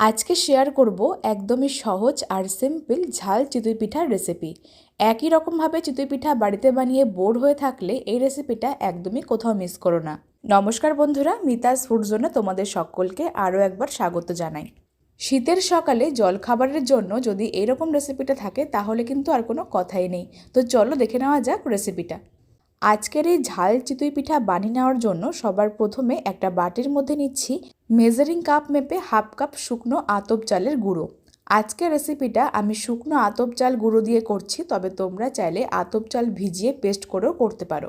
আজকে শেয়ার করব একদমই সহজ আর সিম্পল ঝাল চিতই পিঠার রেসিপি একই রকমভাবে চিতই পিঠা বাড়িতে বানিয়ে বোর হয়ে থাকলে এই রেসিপিটা একদমই কোথাও মিস করো না। নমস্কার বন্ধুরা, মিতাস ফুড জোনে তোমাদের সকলকে আরও একবার স্বাগত জানাই। শীতের সকালে জলখাবারের জন্য যদি এরকম রেসিপিটা থাকে তাহলে কিন্তু আর কোনো কথাই নেই। তো চলো দেখে নেওয়া যাক রেসিপিটা আজকের এই ঝাল চিতই পিঠা বানিয়ে নেওয়ার জন্য সবার প্রথমে একটা বাটির মধ্যে নিচ্ছি মেজারিং কাপ মেপে হাফ কাপ শুকনো আতপ চালের গুঁড়ো। আজকের রেসিপিটা আমি শুকনো আতপ চাল গুঁড়ো দিয়ে করছি, তবে তোমরা চাইলে আতপ চাল ভিজিয়ে পেস্ট করেও করতে পারো।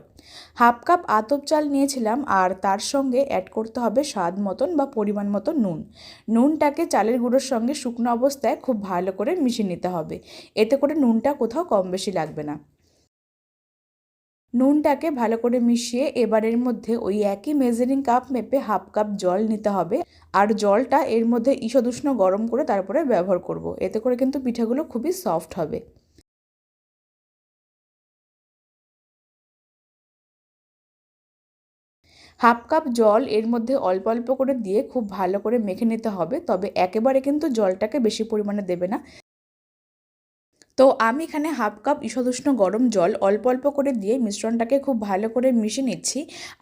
হাফ কাপ আতপ চাল নিয়েছিলাম, আর তার সঙ্গে অ্যাড করতে হবে স্বাদ মতন বা পরিমাণ মতো নুন। নুনটাকে চালের গুঁড়োর সঙ্গে শুকনো অবস্থায় খুব ভালো করে মিশিয়ে নিতে হবে। এতে করে নুনটা কোথাও কম বেশি লাগবে না। নুনটাকে ভালো করে মিশিয়ে এবারের মধ্যে ওই একই মেজারিং কাপ মেপে হাফ কাপ জল নিতে হবে। আর জলটা এর মধ্যে ঈষদুষ্ণ গরম করে তারপরে ব্যবহার করব। এতে করে কিন্তু পিঠাগুলো খুবই সফট হবে। হাফ কাপ জল এর মধ্যে অল্প অল্প করে দিয়ে খুব ভালো করে মেখে নিতে হবে, তবে একেবারে কিন্তু জলটাকে বেশি পরিমাণে দেবে না। তো আমি এখানে হাফ কাপ ঈষদুষ্ণ গরম জল অল্প অল্প করে দিয়ে মিশ্রণটাকে খুব ভালো করে মিশে নিচ্ছি।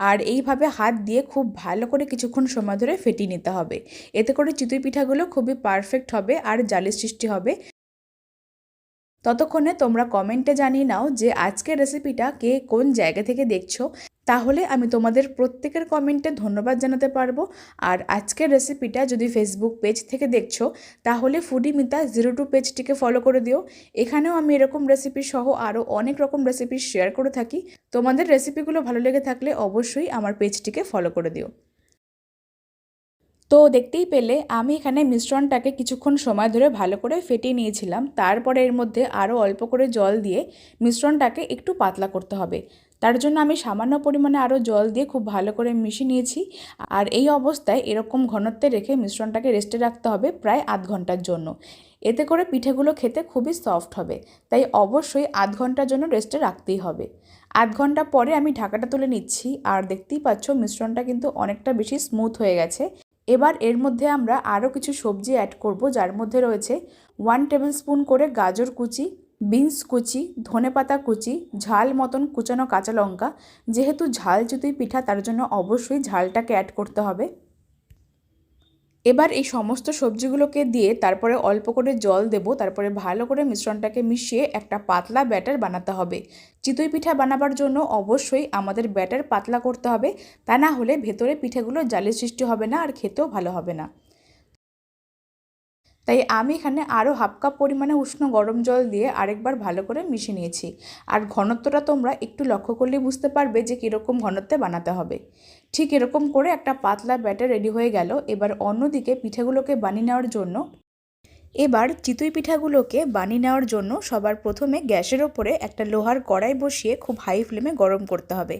আর এইভাবে হাত দিয়ে খুব ভালো করে কিছুক্ষণ সময় ধরে ফেটিয়ে নিতে হবে। এতে করে চিতই পিঠাগুলো খুবই পারফেক্ট হবে আর জালের সৃষ্টি হবে। ততক্ষণে তোমরা কমেন্টে জানিয়ে নাও যে আজকের রেসিপিটা কে কোন জায়গা থেকে দেখছ। তাহলে আমি তোমাদের প্রত্যেকের কমেন্টে ধন্যবাদ জানাতে পারব। আর আজকের রেসিপিটা যদি ফেসবুক পেজ থেকে দেখছ, তাহলে ফুডি মিতা জিরো টু পেজটিকে ফলো করে দিও। এখানেও আমি এরকম রেসিপি সহ আরও অনেক রকম রেসিপি শেয়ার করে থাকি। তোমাদের রেসিপিগুলো ভালো লেগে থাকলে অবশ্যই আমার পেজটিকে ফলো করে দিও। তো দেখতেই পেলে আমি এখানে মিশ্রণটাকে কিছুক্ষণ সময় ধরে ভালো করে ফেটিয়ে নিয়েছিলাম। তারপরে এর মধ্যে আরও অল্প করে জল দিয়ে মিশ্রণটাকে একটু পাতলা করতে হবে। তার জন্য আমি সামান্য পরিমাণে আরও জল দিয়ে খুব ভালো করে মিশিয়ে নিয়েছি। আর এই অবস্থায় এরকম ঘনত্বে রেখে মিশ্রণটাকে রেস্টে রাখতে হবে প্রায় আধ ঘণ্টার জন্য। এতে করে পিঠেগুলো খেতে খুবই সফট হবে। তাই অবশ্যই আধ ঘণ্টার জন্য রেস্টে রাখতেই হবে। আধ ঘণ্টা পরে আমি ঢাকাটা তুলে নিচ্ছি। আর দেখতেই পাচ্ছ মিশ্রণটা কিন্তু অনেকটা বেশি স্মুথ হয়ে গেছে। এবার এর মধ্যে আমরা আরও কিছু সবজি অ্যাড করব, যার মধ্যে রয়েছে ওয়ান টেবিল স্পুন করে গাজর কুচি বিনস কুচি ধনে পাতা কুচি, ঝাল মতন কুচানো কাঁচা লঙ্কা। যেহেতু ঝাল জুতুই পিঠা, তার জন্য অবশ্যই ঝালটাকে অ্যাড করতে হবে। এবার এই সমস্ত সবজিগুলোকে দিয়ে তারপরে অল্প করে জল দেব, তারপরে ভালো করে মিশ্রণটাকে মিশিয়ে একটা পাতলা ব্যাটার বানাতে হবে। চিতই পিঠা বানাবার জন্য অবশ্যই আমাদের ব্যাটার পাতলা করতে হবে, তা না হলে ভেতরে পিঠেগুলো জালের সৃষ্টি হবে না আর খেতেও ভালো হবে না। তাই আমি এখানে আরও হাফ কাপ পরিমাণে উষ্ণ গরম জল দিয়ে আরেকবার ভালো করে মিশিয়ে নিয়েছি। আর ঘনত্বটা তোমরা একটু লক্ষ্য করলেই বুঝতে পারবে যে কীরকম ঘনত্বে বানাতে হবে। ঠিক এরকম করে একটা পাতলা ব্যাটার রেডি হয়ে গেল। এবার অন্যদিকে পিঠেগুলোকে বানিয়ে নেওয়ার জন্য এবার চিতই পিঠাগুলোকে বানিয়ে নেওয়ার জন্য সবার প্রথমে গ্যাসের ওপরে একটা লোহার কড়াই বসিয়ে খুব হাই ফ্লেমে গরম করতে হবে।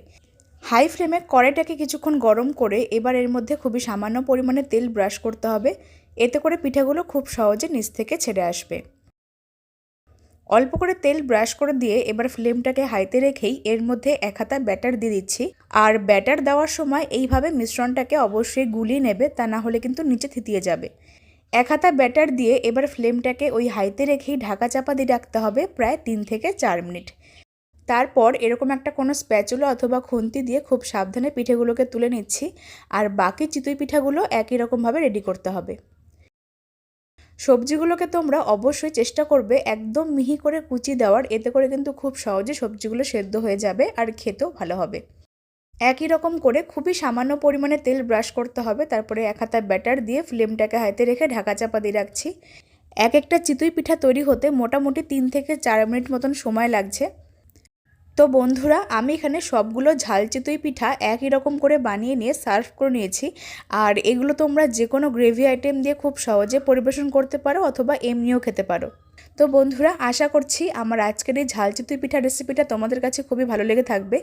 হাই ফ্লেমে কড়াইটাকে কিছুক্ষণ গরম করে এবার এর মধ্যে খুবই সামান্য পরিমাণে তেল ব্রাশ করতে হবে। এতে করে পিঠাগুলো খুব সহজে নিচ থেকে ছেড়ে আসবে। অল্প করে তেল ব্রাশ করে দিয়ে এবার ফ্লেমটাকে হাইতে রেখেই এর মধ্যে এক হাতা ব্যাটার দিয়ে দিচ্ছি। আর ব্যাটার দেওয়ার সময় এইভাবে মিশ্রণটাকে অবশ্যই গুলিয়ে নেবে, তা না হলে কিন্তু নিচে থিতিয়ে যাবে। এক হাতা ব্যাটার দিয়ে এবার ফ্লেমটাকে ওই হাইতে রেখেই ঢাকা চাপা দিয়ে রাখতে হবে প্রায় তিন থেকে চার মিনিট। তারপর এরকম একটা কোনো স্প্যাচুলা অথবা খুন্তি দিয়ে খুব সাবধানে পিঠেগুলোকে তুলে নিচ্ছি। আর বাকি চিতই পিঠাগুলো একই রকমভাবে রেডি করতে হবে। সবজিগুলোকে তোমরা অবশ্যই চেষ্টা করবে একদম মিহি করে কুচি দেওয়ার। এতে করে কিন্তু খুব সহজে সবজিগুলো সেদ্ধ হয়ে যাবে আর খেতেও ভালো হবে। একই রকম করে খুবই সামান্য পরিমাণে তেল ব্রাশ করতে হবে। তারপরে এক হাতা ব্যাটার দিয়ে ফ্লেমটাকে হাতে রেখে ঢাকা চাপা দিয়ে রাখছি। এক একটা চিতুই পিঠা তৈরি হতে মোটামুটি তিন থেকে চার মিনিট মতন সময় লাগছে। তো বন্ধুরা, আমি এখানে সবগুলো ঝাল চিতই পিঠা একই রকম করে বানিয়ে নিয়ে সার্ভ করে নিয়েছি। আর এগুলো তোমরা যে কোনো গ্রেভি আইটেম দিয়ে খুব সহজে পরিবেশন করতে পারো অথবা এমনিও খেতে পারো। তো বন্ধুরা, আশা করছি আমার আজকের এই ঝালচুতুই চিতই পিঠা রেসিপিটা তোমাদের কাছে খুবই ভালো লেগে থাকবে।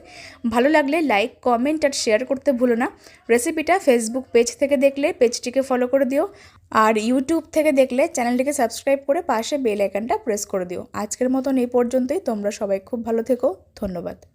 ভালো লাগলে লাইক কমেন্ট আর শেয়ার করতে ভুলো না। রেসিপিটা ফেসবুক পেজ থেকে দেখলে পেজটিকে ফলো করে দিও। আর ইউটিউব থেকে দেখলে চ্যানেলটিকে সাবস্ক্রাইব করে পাশে বেল আইকনটা প্রেস করে দিও। আজকের মতন এই পর্যন্তই। তোমরা সবাই খুব ভালো থেকো। ধন্যবাদ।